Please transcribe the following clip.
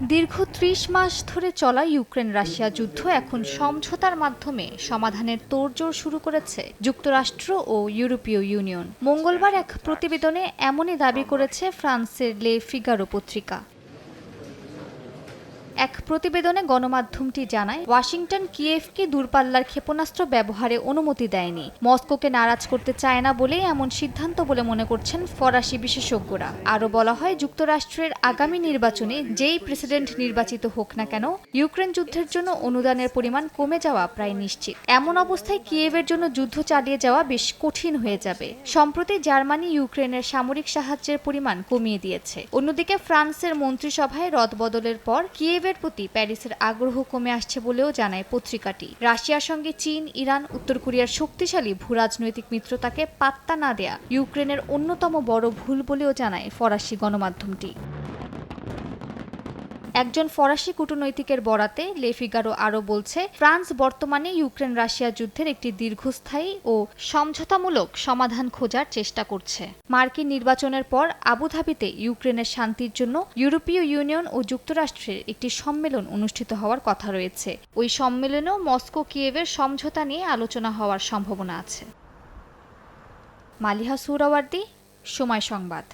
দীর্ঘ ত্রিশ মাস ধরে চলা ইউক্রেন রাশিয়া যুদ্ধ এখন সমঝোতার মাধ্যমে সমাধানের তোড়জোড় শুরু করেছে যুক্তরাষ্ট্র ও ইউরোপীয় ইউনিয়ন। মঙ্গলবার এক প্রতিবেদনে এমনই দাবি করেছে ফ্রান্সের লে ফিগারো পত্রিকা। এক প্রতিবেদনে গণমাধ্যমটি জানায়, ওয়াশিংটন কিয়েভকে দূরপাল্লার ক্ষেপণাস্ত্র ব্যবহারে অনুমতি দেয়নি। মস্কোকে নারাজ করতে চায় না বলেই এমন সিদ্ধান্ত বলে মনে করছেন ফরাসি বিশেষজ্ঞরা। আরও বলা হয়, যুক্তরাষ্ট্রের আগামী নির্বাচনে যেই প্রেসিডেন্ট নির্বাচিত হোক না কেন, ইউক্রেন যুদ্ধের জন্য অনুদানের পরিমাণ কমে যাওয়া প্রায় নিশ্চিত। এমন অবস্থায় কিয়েভের জন্য যুদ্ধ চালিয়ে যাওয়া বেশ কঠিন হয়ে যাবে। সম্প্রতি জার্মানি ইউক্রেনের সামরিক সাহায্যের পরিমাণ কমিয়ে দিয়েছে। অন্যদিকে ফ্রান্সের মন্ত্রিসভায় রদবদলের পর কিয়েভের প্রতি প্যারিসের আগ্রহ কমে আসছে বলেও জানায় পত্রিকাটি। রাশিয়ার সঙ্গে চীন, ইরান, উত্তর কোরিয়ার শক্তিশালী ভূরাজনৈতিক মিত্রতাকে পাত্তা না দেয়া ইউক্রেনের অন্যতম বড় ভুল বলেও জানায় ফরাসি গণমাধ্যমটি। একজন ফরাসি কূটনৈতিকের বরাতে লেফিগারো আরও বলছে, ফ্রান্স বর্তমানে ইউক্রেন রাশিয়া যুদ্ধের একটি দীর্ঘস্থায়ী ও সমঝোতামূলক সমাধান খোঁজার চেষ্টা করছে। মার্কিন নির্বাচনের পর আবুধাবিতে ইউক্রেনের শান্তির জন্য ইউরোপীয় ইউনিয়ন ও যুক্তরাষ্ট্রের একটি সম্মেলন অনুষ্ঠিত হওয়ার কথা রয়েছে। ওই সম্মেলনেও মস্কো কিয়েভের সমঝোতা নিয়ে আলোচনা হওয়ার সম্ভাবনা আছে। মালিহা সুরাওয়ার্দি, সময় সংবাদ।